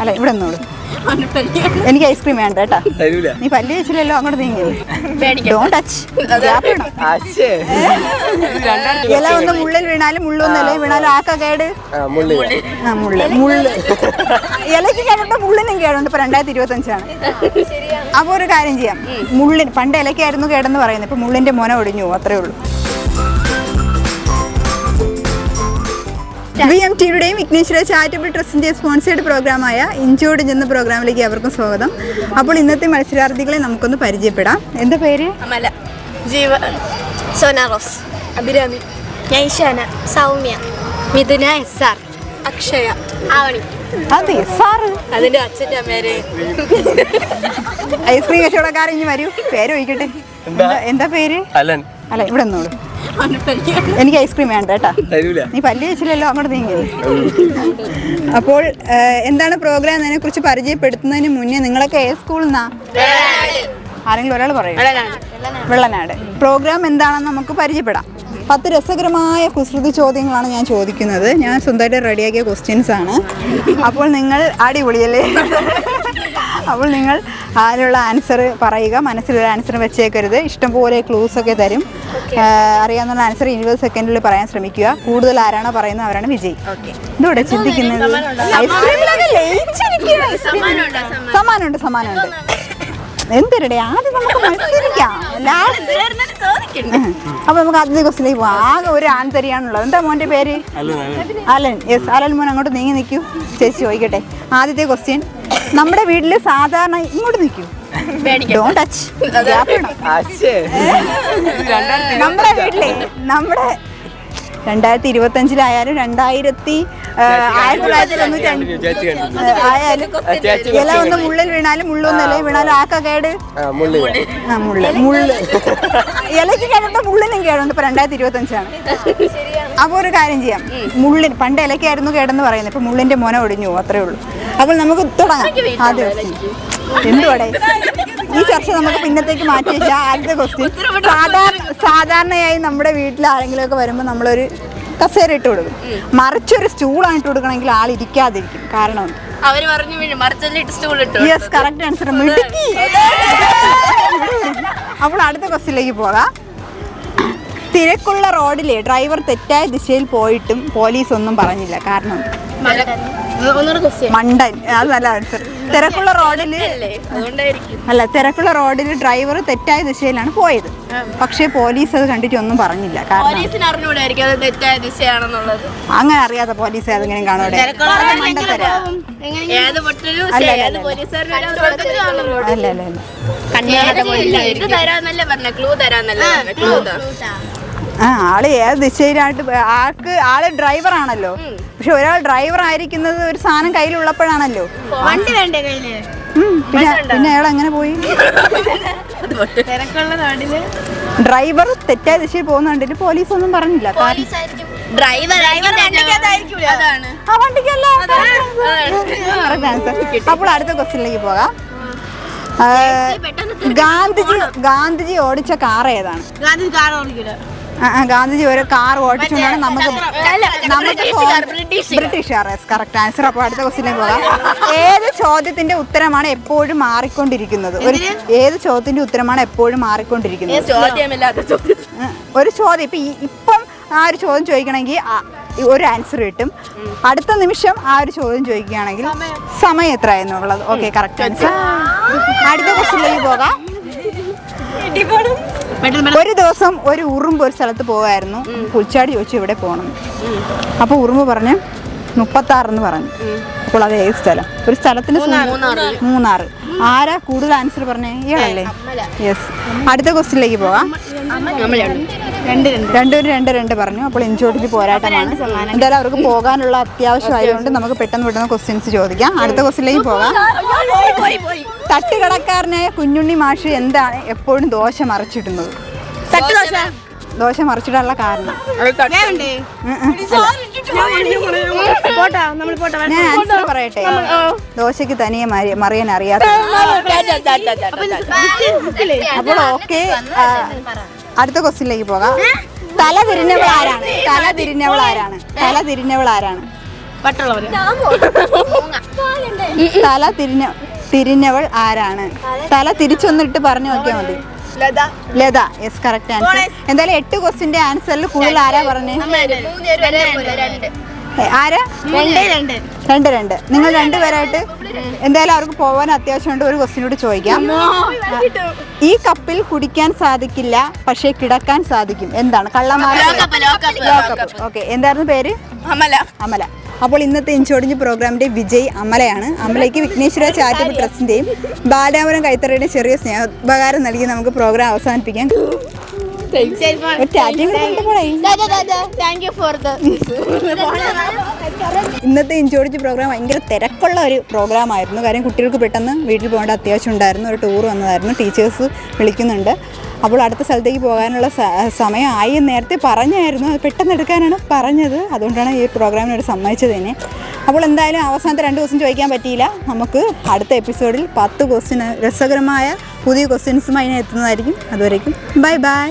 അല്ല ഇവിടെ എനിക്ക് ഐസ്ക്രീം വേണ്ട കേട്ടാ. നീ പല്ല് വെച്ചില്ലല്ലോ അങ്ങോട്ട് നീങ്ങി ടച്ച് അച്ഛേ ഇല ഒന്ന് മുള്ളിൽ വീണാലും മുള്ളൊന്നല്ലേ വീണാലും ആക്ക കേട്? ആ മുള്ളി ആ മുള്ള്. മുള്ള്. ഇലയ്ക്ക് കേടുണ്ട് മുള്ളിനും കേടുണ്ട്. ഇപ്പൊ രണ്ടായിരത്തി ഇരുപത്തി അഞ്ചാണ് അപ്പൊ ഒരു കാര്യം ചെയ്യാം. മുള്ളിന് പണ്ട് ഇലയ്ക്കായിരുന്നു കേടെന്ന് പറയുന്നത്. ഇപ്പൊ മുള്ളിന്റെ മോന ഒടിഞ്ഞു അത്രേ ഉള്ളൂ. വി എം ടിയുടെയും വിഘ്നേശ്വര ചാരിറ്റബിൾ ട്രസ്റ്റിന്റെ സ്പോൺസേഡ് പ്രോഗ്രാമായ ഇഞ്ചോട് എന്ന പ്രോഗ്രാമിലേക്ക് അവർക്കും സ്വാഗതം. അപ്പോൾ ഇന്നത്തെ മത്സരാർത്ഥികളെ നമുക്കൊന്ന് പരിചയപ്പെടാം. എന്താ പേര്? Amala. Jeeva Sona Rose. Abhirami. Naishana Soumya Mithuna S R. Akshaya. Avani. അതെ സാറ് അതിന്റെ അച്ഛന്റെ പേര്. ഐസ്ക്രീം കച്ചവടക്കാരൻ ഇനി വരൂ. പേര് ഒഴിക്കട്ടെ എന്താ? എന്താ- എന്താ പേര്? അലൻ. അല്ല ഇവിടെ നിന്നോളൂ. എനിക്ക് ഐസ്ക്രീം വേണ്ട കേട്ടാ. നീ പല്ല് വെച്ചില്ലല്ലോ അങ്ങോട്ട് നീങ്ങി. അപ്പോൾ എന്താണ് പ്രോഗ്രാം എന്നതിനെ കുറിച്ച് പരിചയപ്പെടുത്തുന്നതിന് മുന്നേ നിങ്ങളൊക്കെ ഏത് സ്കൂളിൽ നിന്നാ ആരെങ്കിലും ഒരാൾ പറയും? വെള്ളനാട്. പ്രോഗ്രാം എന്താണെന്ന് നമുക്ക് പരിചയപ്പെടാം. പത്ത് രസകരമായ കുസൃതി ചോദ്യങ്ങളാണ് ഞാൻ ചോദിക്കുന്നത്. ഞാൻ സ്വന്തമായിട്ട് റെഡിയാക്കിയ ക്വസ്റ്റ്യൻസ് ആണ്. അപ്പോൾ നിങ്ങൾ അടിപൊളിയല്ലേ? അപ്പോൾ നിങ്ങൾ അതിനുള്ള ആൻസർ പറയുക. മനസ്സിലൊരു ആൻസർ വെച്ചേക്കരുത്. ഇഷ്ടംപോലെ ക്ലൂസ് ഒക്കെ തരും. അറിയാവുന്ന ആൻസർ ഇരുപത് സെക്കൻഡിൽ പറയാൻ ശ്രമിക്കുക. കൂടുതൽ ആരാണോ പറയുന്നത് അവരാണ് വിജയ്. ഇതോടെ ചിന്തിക്കുന്നത്. സമ്മാനമുണ്ട്? സമ്മാനമുണ്ട്? എന്തിരടെ ആദ്യം നമുക്ക് മത്സരിക്കാം. ലാസ്റ്റ് അപ്പൊ നമുക്ക് ആദ്യത്തെ ക്വസ്റ്റിലേക്ക് പോവാം. ആകെ ഒരു ആൺതരിയാണുള്ളത്. എന്താ മോന്റെ പേര്? അലൻ. യെസ് അലൻ മോൻ അങ്ങോട്ട് നീങ്ങി നിൽക്കൂ. ചേച്ചി ചോദിക്കട്ടെ. ആദ്യത്തെ ക്വസ്റ്റ്യൻ നമ്മുടെ വീട്ടിൽ സാധാരണ ഇങ്ങോട്ട് നിൽക്കൂ. ഡോണ്ട് ടച്ച് നമ്മുടെ വീട്ടിലെ നമ്മുടെ രണ്ടായിരത്തി ഇരുപത്തി അഞ്ചിലായാലും രണ്ടായിരത്തി ആയിരത്തി തൊള്ളായിരത്തി തൊണ്ണൂറ്റി ഇല ഒന്ന് മുള്ളിൽ വീണാലും മുള്ളൊന്നല്ലേ വീണാലും ആക്ക കേട്? ആ മുള്ളി മുള്ള്. മുള്ള്. ഇലയ്ക്ക് കേടുണ്ട് മുള്ളിനും കേടുണ്ട്. ഇപ്പൊ രണ്ടായിരത്തി ഇരുപത്തി അഞ്ചാണ് അപ്പൊ ഒരു കാര്യം ചെയ്യാം. മുള്ളിന് പണ്ട് ഇലയ്ക്കായിരുന്നു കേടെന്ന് പറയുന്നത്. ഇപ്പൊ മുള്ളിന്റെ മോന ഒടിഞ്ഞു അത്രേ ഉള്ളൂ. അപ്പോൾ നമുക്ക് തുടങ്ങാം. ആദ്യ ദിവസം. എന്തുവാടെ ഈ ചർച്ച നമുക്ക് പിന്നത്തേക്ക് മാറ്റി വെച്ചാൽ ആദ്യത്തെ ക്വസ്റ്റ്യൻ സാധാരണ സാധാരണയായി നമ്മുടെ വീട്ടിൽ ആരെങ്കിലും ഒക്കെ വരുമ്പോൾ നമ്മളൊരു കസേര ഇട്ട് കൊടുക്കും. മറിച്ചൊരു സ്റ്റൂളാണ് ഇട്ട് കൊടുക്കണമെങ്കിൽ ആൾ ഇരിക്കാതിരിക്കും. കാരണം അവർ പറഞ്ഞു യെസ് കറക്റ്റ് ആൻസർ മിടുക്കി. അപ്പോൾ അടുത്ത ക്വസ്റ്റിലേക്ക് പോകാം. തിരക്കുള്ള റോഡിലെ ഡ്രൈവർ തെറ്റായ ദിശയിൽ പോയിട്ടും പോലീസ് ഒന്നും പറഞ്ഞില്ല. കാരണം മണ്ടൻ. അത് നല്ല ആൻസർ തിരക്കുള്ള റോഡിൽ അല്ലേ? അല്ല തിരക്കുള്ള റോഡിൽ ഡ്രൈവർ തെറ്റായ ദിശയിലാണ് പോയത്. പക്ഷേ പോലീസ് അത് കണ്ടിട്ട് ഒന്നും പറഞ്ഞില്ല. കാരണം പോലീസിന് അറിഞ്ഞൂടായിരിക്കും അത് തെറ്റായ ദിശയാണെന്നുള്ളത്. അങ്ങനെ അറിയാതെ പോലീസ് അതെങ്ങനെ കാണൂടെ അല്ല, അല്ല, അല്ല. ആ ആൾ ഏത് ദിശയിലായിട്ട് ആൾക്ക് ആൾ ഡ്രൈവർ ആണല്ലോ പക്ഷെ ഒരാൾ ഡ്രൈവർ ആയിരിക്കുന്നത് ഒരു സാധനം കയ്യിലുള്ളപ്പോഴാണല്ലോ. വണ്ടി വേണ്ടേ കയ്യിൽ? പിന്നെ പിന്നെ അയാൾ അങ്ങനെ പോയി? തിരക്കുള്ള നാടിൽ? ഡ്രൈവർ തെറ്റായ ദിശയിൽ പോകുന്നുണ്ടെങ്കിൽ കണ്ടിട്ട് പോലീസ് ഒന്നും പറഞ്ഞില്ല ഡ്രൈവർ ആ വണ്ടിക്കല്ല. അപ്പോൾ അടുത്ത ക്വസ്റ്റ്യനിലേക്ക് പോകാം. ഗാന്ധിജി ഗാന്ധിജി ഓടിച്ച കാർ ഏതാണ്? ഗാന്ധിജി കാർ ഓടിക്കില്ല ഗാന്ധിജി ഒരു കാർ ഓടിച്ചുകൊണ്ടാണ് നമുക്ക് നമുക്ക് ബ്രിട്ടീഷുകാർ, കറക്റ്റ് ആൻസർ അപ്പോൾ അടുത്ത ക്വസ്റ്റിലേക്ക് പോകാം. ഏത് ചോദ്യത്തിന്റെ ഉത്തരമാണ് എപ്പോഴും മാറിക്കൊണ്ടിരിക്കുന്നത്? ഒരു ഏത് ചോദ്യത്തിന്റെ ഉത്തരമാണ് എപ്പോഴും മാറിക്കൊണ്ടിരിക്കുന്നത്? ഒരു ചോദ്യം. ഇപ്പൊ ഇപ്പം ആ ഒരു ചോദ്യം ചോദിക്കണമെങ്കിൽ ഒരു ആൻസർ കിട്ടും. അടുത്ത നിമിഷം ആ ഒരു ചോദ്യം ചോദിക്കുകയാണെങ്കിൽ സമയം. എത്ര എന്നുള്ളത്. ഓക്കെ കറക്റ്റ് ആൻസർ അടുത്ത ക്വസ്റ്റിലേക്ക് പോകാം. ഒരു ദിവസം ഒരു ഉറുമ്പ് ഒരു സ്ഥലത്ത് പോകായിരുന്നു. പുൽച്ചാടി ചോദിച്ചു ഇവിടെ പോകണം അപ്പോൾ ഉറുമ്പ് പറഞ്ഞു മുപ്പത്താറെന്ന് പറഞ്ഞു. അപ്പോൾ അത് ഏത് സ്ഥലം? ഒരു സ്ഥലത്തിന് മൂന്നാറ്. ആരാ കൂടുതൽ ആൻസർ പറഞ്ഞേ? ഇയാളല്ലേ? യെസ് അടുത്ത ക്വസ്റ്റിനിലേക്ക് പോകാം. രണ്ടുപേരും രണ്ട് രണ്ട് പറഞ്ഞു അപ്പോൾ ഇഞ്ചോട്ടിൽ പോരാട്ടമാണ് എന്തായാലും അവർക്ക് പോകാനുള്ള അത്യാവശ്യമായതുകൊണ്ട് നമുക്ക് പെട്ടെന്ന് പെട്ടെന്ന് ക്വസ്റ്റ്യൻസ് ചോദിക്കാം അടുത്ത ക്വസ്റ്റിലേക്ക് പോകാം തട്ടുകടക്കാരനായ കുഞ്ഞുണ്ണി മാഷ് എന്താണ് എപ്പോഴും ദോശ മറിച്ചിടുന്നത് ദോശ മറിച്ചിടാനുള്ള കാരണം ഞാൻ ആൻസർ പറയട്ടെ ദോശക്ക് തനിയെ മറിയാൻ അറിയാത്ത അപ്പോൾ ഓക്കെ അടുത്ത ക്വസ്റ്റ്യനിലേക്ക് പോകാം. തല തിരിഞ്ഞവൾ ആരാണ് തല തിരിഞ്ഞവൾ ആരാണ് തല തിരിഞ്ഞവൾ ആരാണ് തല തിരിഞ്ഞ തിരിഞ്ഞവൾ ആരാണ്? തല തിരിച്ചൊന്നിട്ട് പറഞ്ഞു നോക്കിയാൽ മതി. ലത. യെസ് കറക്റ്റ് ആൻസർ എന്തായാലും എട്ട് ക്വസ്റ്റിന്റെ ആൻസറിൽ കൂടുതൽ ആരാ പറഞ്ഞേ? ആരാ? രണ്ട്. രണ്ട്. രണ്ട് രണ്ട്. നിങ്ങൾ രണ്ടുപേരായിട്ട് എന്തായാലും അവർക്ക് പോകാൻ അത്യാവശ്യമുണ്ട് ഒരു ക്വസ്റ്റ്യൻ കൂടി ചോദിക്കാം. ഈ കപ്പിൽ കുടിക്കാൻ സാധിക്കില്ല പക്ഷേ കിടക്കാൻ സാധിക്കും. എന്താണ്? കള്ളമാര ഓക്കെ എന്തായിരുന്നു പേര്? അമല. അമല. അപ്പോൾ ഇന്നത്തെ ഇഞ്ചോടിഞ്ച് പ്രോഗ്രാമിന്റെ വിജയ് അമലയാണ്. അമലയ്ക്ക് വിഘ്നേശ്വര ചാരിറ്റബിൾ ട്രസ്റ്റിന്റെയും ബാലാപുരം കൈത്തറയുടെയും ചെറിയ സ്നേഹോപകാരം നൽകി നമുക്ക് പ്രോഗ്രാം അവസാനിപ്പിക്കാം. താങ്ക് യു ഫോർ ദ ഇന്നത്തെ ഇൻജോർജ് പ്രോഗ്രാം ഭയങ്കര തിരക്കുള്ള ഒരു പ്രോഗ്രാം ആയിരുന്നു. കാര്യം കുട്ടികൾക്ക് പെട്ടെന്ന് വീട്ടിൽ പോകേണ്ട അത്യാവശ്യം ഉണ്ടായിരുന്നു. ഒരു ടൂർ വന്നതായിരുന്നു. ടീച്ചേഴ്സ് വിളിക്കുന്നുണ്ട്. അപ്പോൾ അടുത്ത സ്ഥലത്തേക്ക് പോകാനുള്ള സമയമായി നേരത്തെ പറഞ്ഞായിരുന്നു. അത് പെട്ടെന്ന് എടുക്കാനാണ് പറഞ്ഞത്. അതുകൊണ്ടാണ് ഈ പ്രോഗ്രാമിനോട് സമ്മതിച്ചത് തന്നെ അപ്പോൾ എന്തായാലും അവസാനത്തെ രണ്ട് ദിവസം ചോദിക്കാൻ പറ്റിയില്ല. നമുക്ക് അടുത്ത എപ്പിസോഡിൽ പത്ത് ക്വസ്റ്റ്യൻ രസകരമായ പുതിയ ക്വസ്റ്റ്യൻസുമായി എത്തുന്നതായിരിക്കും. അതുവരേക്കും. Bye bye